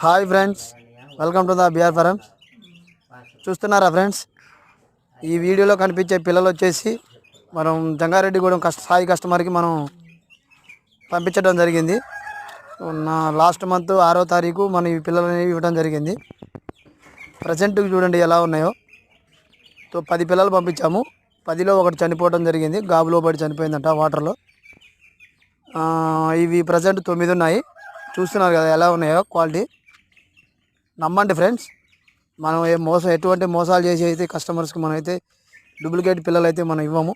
Hi friends welcome to the BR farm. చూస్తున్నారా friends? ఈ వీడియోలో కనిపించే పిల్లలు వచ్చేసి మనం జంగారెడ్డిగూడెం కష్ట స్థాయి కస్టమర్కి మనం పంపించడం జరిగింది. నా లాస్ట్ మంత్ ఆరో తారీఖు మనం ఈ పిల్లలని ఇవ్వడం జరిగింది. ప్రజెంట్ చూడండి ఎలా ఉన్నాయో. తో పది పిల్లలు పంపించాము. పదిలో ఒకటి చనిపోవడం జరిగింది. గాబులో పడి చనిపోయిందంట వాటర్లో. ఇవి ప్రజెంట్ తొమ్మిది ఉన్నాయి. చూస్తున్నారు కదా ఎలా ఉన్నాయో క్వాలిటీ. నమ్మండి ఫ్రెండ్స్ మనం ఏ మోసం ఎటువంటి మోసాలు చేసి అయితే కస్టమర్స్కి మనం అయితే డూప్లికేట్ పిల్లలు అయితే మనం ఇవ్వము.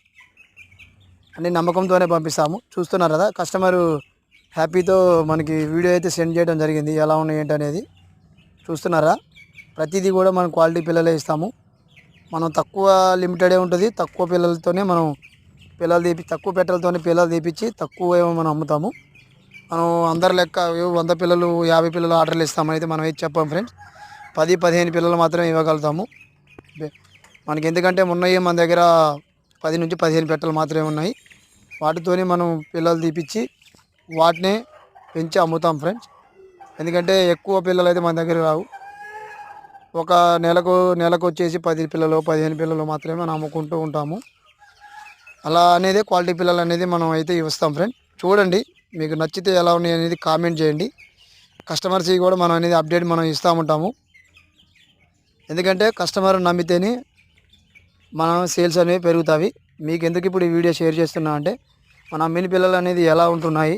అన్ని నమ్మకంతోనే పంపిస్తాము. చూస్తున్నారు కదా కస్టమర్ హ్యాపీతో మనకి వీడియో అయితే సెండ్ చేయడం జరిగింది. ఎలా ఉన్నాయి ఏంటి అనేది చూస్తున్నారా? ప్రతిదీ కూడా మనం క్వాలిటీ పిల్లలే ఇస్తాము. మనం తక్కువ లిమిటెడే ఉంటుంది తక్కువ పిల్లలతోనే మనం పిల్లలు తీపి తక్కువ పెట్టలతోనే పిల్లలు తీపిచ్చి తక్కువ ఏమో మనం అమ్ముతాము. మనం అందరి లెక్క వంద పిల్లలు యాభై పిల్లలు ఆర్డర్లు ఇస్తామని అయితే మనం అయితే చెప్పాం ఫ్రెండ్స్. పది పదిహేను పిల్లలు మాత్రమే ఇవ్వగలుగుతాము. మనకి ఎందుకంటే ఉన్నాయి మన దగ్గర పది నుంచి పదిహేను పెట్టలు మాత్రమే ఉన్నాయి. వాటితోనే మనం పిల్లలు తీపిచ్చి వాటినే పెంచి అమ్ముతాం ఫ్రెండ్స్. ఎందుకంటే ఎక్కువ పిల్లలు అయితే మన దగ్గర రావు. ఒక నెలకు నెలకు వచ్చేసి పది పిల్లలు పదిహేను పిల్లలు మాత్రమే మనం అమ్ముకుంటూ ఉంటాము. అలా అనేది క్వాలిటీ పిల్లలు అనేది మనం అయితే ఇస్తాం ఫ్రెండ్ చూడండి మీకు నచ్చితే ఎలా ఉన్నాయి అనేది కామెంట్ చేయండి. కస్టమర్స్కి కూడా మనం అనేది అప్డేట్ మనం ఇస్తూ ఉంటాము. ఎందుకంటే కస్టమర్ నమ్మితేనే మనం సేల్స్ అనేవి పెరుగుతాయి. మీకు ఎందుకు ఇప్పుడు ఈ వీడియో షేర్ చేస్తున్నా అంటే మన అమ్మిన పిల్లలు అనేది ఎలా ఉంటున్నాయి?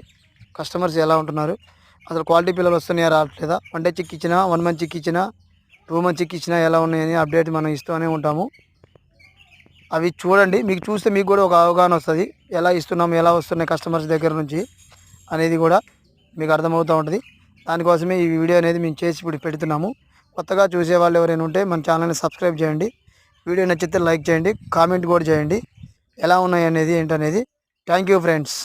కస్టమర్స్ ఎలా ఉంటున్నారు? అసలు క్వాలిటీ పిల్లలు వస్తున్నాయా రావట్లేదా? వన్ డే చిక్ ఇచ్చినా వన్ మంత్ చిక్ ఇచ్చినా టూ మంత్ చిక్ ఇచ్చినా ఎలా ఉన్నాయని అప్డేట్ మనం ఇస్తూనే ఉంటాము. అవి చూడండి. మీకు చూస్తే మీకు కూడా ఒక అవగాహన వస్తుంది. ఎలా ఇస్తున్నాము ఎలా వస్తున్నాయి కస్టమర్స్ దగ్గర నుంచి? అనేది కూడా మీకు అర్థమవుతూ ఉంటుంది. దానికోసమే ఈ వీడియో అనేది మేము చేసి ఇప్పుడు పెడుతున్నాము. కొత్తగా చూసే వాళ్ళు ఎవరైనా ఉంటే మన ఛానల్ని సబ్స్క్రైబ్ చేయండి. వీడియో నచ్చితే లైక్ చేయండి కామెంట్ కూడా చేయండి. ఎలా ఉన్నాయి అనేది ఏంటనేది. Thank you friends.